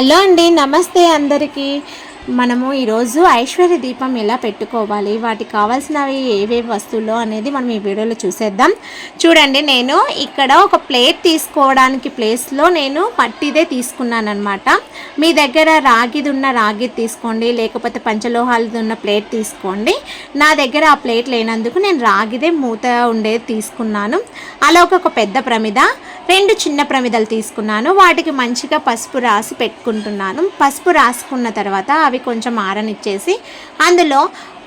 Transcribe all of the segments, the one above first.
Hello అండి నమస్తే అందరికీ. మనము ఈరోజు ఐశ్వర్య దీపం ఎలా పెట్టుకోవాలి వాటికి కావాల్సినవి ఏవేవి వస్తువులు అనేది మనం ఈ వీడియోలో చూసేద్దాం. చూడండి నేను ఇక్కడ ఒక ప్లేట్ తీసుకోవడానికి ప్లేస్లో నేను మట్టిదే తీసుకున్నాను అనమాట మీ దగ్గర రాగిది ఉన్న రాగి తీసుకోండి లేకపోతే పంచలోహాలది ఉన్న ప్లేట్ తీసుకోండి. నా దగ్గర ఆ ప్లేట్ లేనందుకు నేను రాగిదే మూత ఉండేది తీసుకున్నాను. అలా ఒక పెద్ద ప్రమిద. రెండు చిన్న ప్రమిదలు తీసుకున్నాను. వాటికి మంచిగా పసుపు రాసి పెట్టుకుంటున్నాను. పసుపు రాసుకున్న తర్వాత అవి కొంచెం ఆరనిచ్చేసి అందులో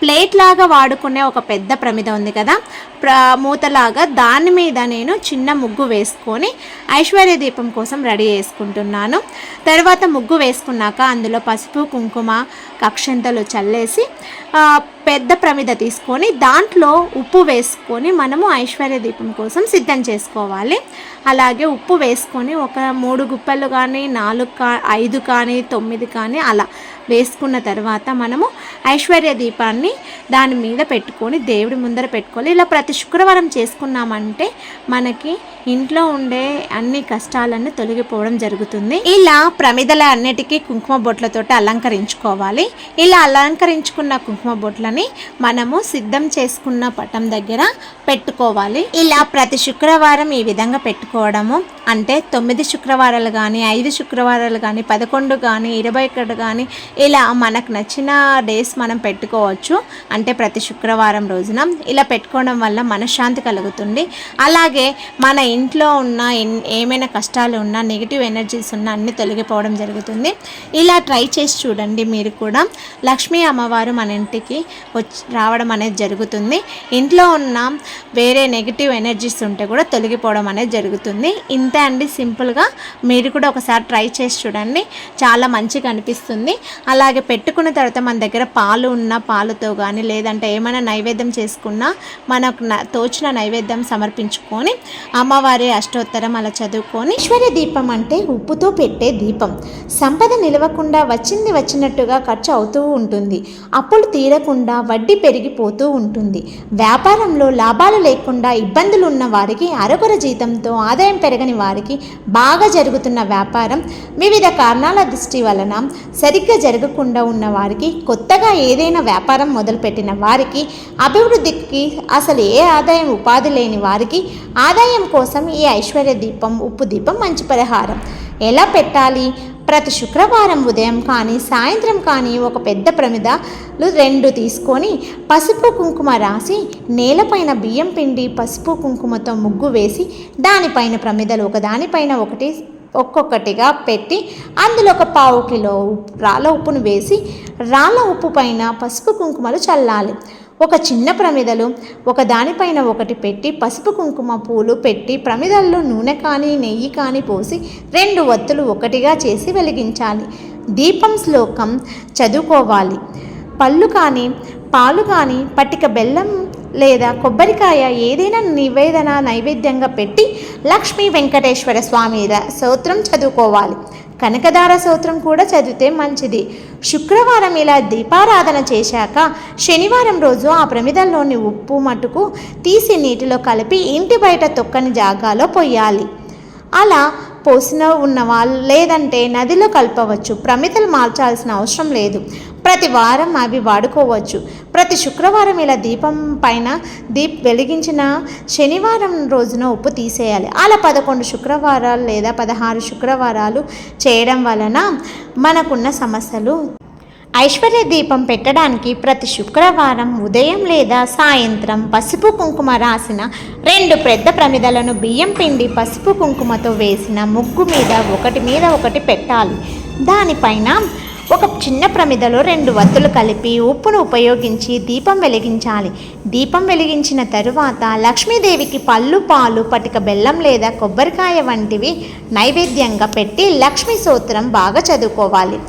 ప్లేట్ లాగా వాడుకునే ఒక పెద్ద ప్రమిద ఉంది కదా. ప్ర మూతలాగా దాని మీద నేను చిన్న ముగ్గు వేసుకొని ఐశ్వర్య దీపం కోసం రెడీ చేసుకుంటున్నాను. తర్వాత ముగ్గు వేసుకున్నాక అందులో పసుపు కుంకుమ కక్షంతలు చల్లేసి పెద్ద ప్రమిద తీసుకొని దాంట్లో ఉప్పు వేసుకొని మనము ఐశ్వర్య దీపం కోసం సిద్ధం చేసుకోవాలి. అలాగే ఉప్పు వేసుకొని ఒక మూడు గుప్పలు కానీ నాలుగు కా ఐదు కానీ తొమ్మిది కానీ అలా వేసుకున్న తర్వాత మనము ఐశ్వర్య దీపాన్ని దాని మీద పెట్టుకొని దేవుడి ముందర పెట్టుకోవాలి ఇలా ప్రతి శుక్రవారం చేసుకున్నామంటే మనకి ఇంట్లో ఉండే అన్ని కష్టాలన్నీ తొలగిపోవడం జరుగుతుంది. ఇలా ప్రమిదల అన్నిటికీ కుంకుమ బొట్లతోటి అలంకరించుకోవాలి. ఇలా అలంకరించుకున్న కుంకుమ బొట్లని మనము సిద్ధం చేసుకున్న పటం దగ్గర పెట్టుకోవాలి. ఇలా ప్రతి శుక్రవారం ఈ విధంగా పెట్టుకోవడము అంటే తొమ్మిది శుక్రవారాలు కానీ ఐదు శుక్రవారాలు కానీ పదకొండు కానీ ఇరవై ఒకటి కానీ ఇలా మనకు నచ్చిన డేస్ మనం పెట్టుకోవచ్చు. అంటే ప్రతి శుక్రవారం రోజున ఇలా పెట్టుకోవడం వల్ల మనశ్శాంతి కలుగుతుంది. అలాగే మన ఇంట్లో ఉన్న ఎన్- ఏమైనా కష్టాలు ఉన్నా నెగిటివ్ ఎనర్జీస్ ఉన్నా అన్నీ తొలగిపోవడం జరుగుతుంది. ఇలా ట్రై చేసి చూడండి మీరు కూడా. లక్ష్మీ అమ్మవారు మన ఇంటికి వచ్చి రావడం అనేది జరుగుతుంది. ఇంట్లో ఉన్న వేరే నెగిటివ్ ఎనర్జీస్ ఉంటే కూడా తొలగిపోవడం అనేది జరుగుతుంది. ఇంతే అండి సింపుల్గా. మీరు కూడా ఒకసారి ట్రై చేసి చూడండి. చాలా మంచిగా అనిపిస్తుంది. అలాగే పెట్టుకున్న తర్వాత మన దగ్గర పాలు ఉన్న పాలతో కానీ లేదంటే ఏమైనా నైవేద్యం చేసుకున్నా మనకు న- తోచిన నైవేద్యం సమర్పించుకొని అమ్మవారి అష్టోత్తరం అలా చదువుకొని ఈశ్వర్య దీపం అంటే ఉప్పుతో పెట్టే దీపం. సంపద నిలవకుండా వచ్చింది వచ్చినట్టుగా ఖర్చు అవుతూ ఉంటుంది. అప్పులు తీరకుండా వడ్డీ పెరిగిపోతూ ఉంటుంది. వ్యాపారంలో లాభాలు లేకుండా ఇబ్బందులు ఉన్న వారికి అరకొర జీతంతో ఆదాయం పెరగని వారికి బాగా జరుగుతున్న వ్యాపారం వివిధ కారణాల దృష్టి వలన సరిగ్గా జరగకుండా ఉన్న వారికి కొత్తగా ఏదైనా వ్యాపారం మొదలుపెట్టిన వారికి అభివృద్ధికి అసలు ఏ ఆదాయం ఉపాధి లేని వారికి ఆదాయం కోసం ఈ ఐశ్వర్య దీపం ఉప్పు దీపం మంచి పరిహారం. ఎలా పెట్టాలి? ప్రతి శుక్రవారం ఉదయం కానీ సాయంత్రం కానీ ఒక పెద్ద ప్రమిదలు రెండు తీసుకొని పసుపు కుంకుమ రాసి నేలపైన బియ్యం పిండి పసుపు కుంకుమతో ముగ్గు వేసి దానిపైన ప్రమిదలు ఒక దానిపైన ఒకటి ఒక్కొక్కటిగా పెట్టి అందులో ఒక పావు కిలో ఉప్పు రాళ్ళ ఉప్పును వేసి రాళ్ళ ఉప్పు పైన పసుపు కుంకుమలు చల్లాలి. ఒక చిన్న ప్రమిదలు ఒక దానిపైన ఒకటి పెట్టి పసుపు కుంకుమ పూలు పెట్టి ప్రమిదల్లో నూనె కానీ నెయ్యి కానీ పోసి రెండు వత్తులు ఒకటిగా చేసి వెలిగించాలి. దీపం శ్లోకం చదువుకోవాలి. పళ్ళు కానీ పాలు కానీ పట్టిక బెల్లం లేదా కొబ్బరికాయ ఏదైనా నివేదన నైవేద్యంగా పెట్టి లక్ష్మీ వెంకటేశ్వర స్వామి సూత్రం చదువుకోవాలి. కనకదార సూత్రం కూడా చదివితే మంచిది. శుక్రవారం ఇలా దీపారాధన చేశాక శనివారం రోజు ఆ ప్రమిదల్లోని ఉప్పు మటుకు తీసి నీటిలో కలిపి ఇంటి బయట తొక్కని జాగాలో పొయ్యాలి. అలా పోసిన ఉన్న వాళ్ళు లేదంటే నదిలో కలపవచ్చు. ప్రమితలు మార్చాల్సిన అవసరం లేదు. ప్రతి వారం అవి వాడుకోవచ్చు. ప్రతి శుక్రవారం ఇలా దీపం పైన దీప్ వెలిగించిన శనివారం రోజున ఉప్పు తీసేయాలి. అలా పదకొండు శుక్రవారాలు లేదా పదహారు శుక్రవారాలు చేయడం వలన మనకున్న సమస్యలు ఐశ్వర్య దీపం పెట్టడానికి ప్రతి శుక్రవారం ఉదయం లేదా సాయంత్రం పసుపు కుంకుమ రాసిన రెండు పెద్ద ప్రమిదలను బియ్యం పిండి పసుపు కుంకుమతో వేసిన ముగ్గు మీద ఒకటి మీద ఒకటి పెట్టాలి. దానిపైన ఒక చిన్న ప్రమిదలో రెండు వత్తులు కలిపి ఉప్పును ఉపయోగించి దీపం వెలిగించాలి. దీపం వెలిగించిన తరువాత లక్ష్మీదేవికి పళ్ళు పాలు పటిక బెల్లం లేదా కొబ్బరికాయ వంటివి నైవేద్యంగా పెట్టి లక్ష్మీ సూత్రం బాగా చదువుకోవాలి.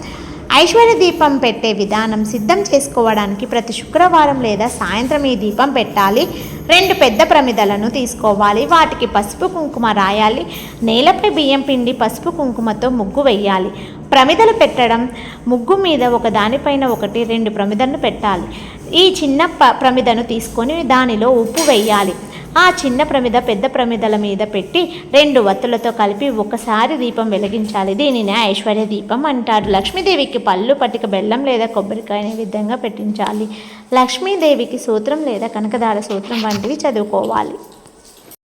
ఐశ్వర్య దీపం పెట్టే విధానం సిద్ధం చేసుకోవడానికి ప్రతి శుక్రవారం లేదా సాయంత్రం ఈ దీపం పెట్టాలి. రెండు పెద్ద ప్రమిదలను తీసుకోవాలి. వాటికి పసుపు కుంకుమ రాయాలి. నేలపై బియ్యం పిండి పసుపు కుంకుమతో ముగ్గు వేయాలి ప్రమిదలు పెట్టడం ముగ్గు మీద ఒక దానిపైన ఒకటి రెండు ప్రమిదలను పెట్టాలి. ఈ చిన్న ప ప్రమిదను తీసుకొని దానిలో ఉప్పు వేయాలి ఆ చిన్న ప్రమిద పెద్ద ప్రమిదల మీద పెట్టి రెండు వత్తులతో కలిపి ఒకసారి దీపం వెలిగించాలి. దీనిని ఐశ్వర్య దీపం అంటారు. లక్ష్మీదేవికి పళ్ళు పట్టిక బెల్లం లేదా కొబ్బరికాయ అనే విధంగా పెట్టించాలి. లక్ష్మీదేవికి సూత్రం లేదా కనకదార సూత్రం వంటివి చదువుకోవాలి.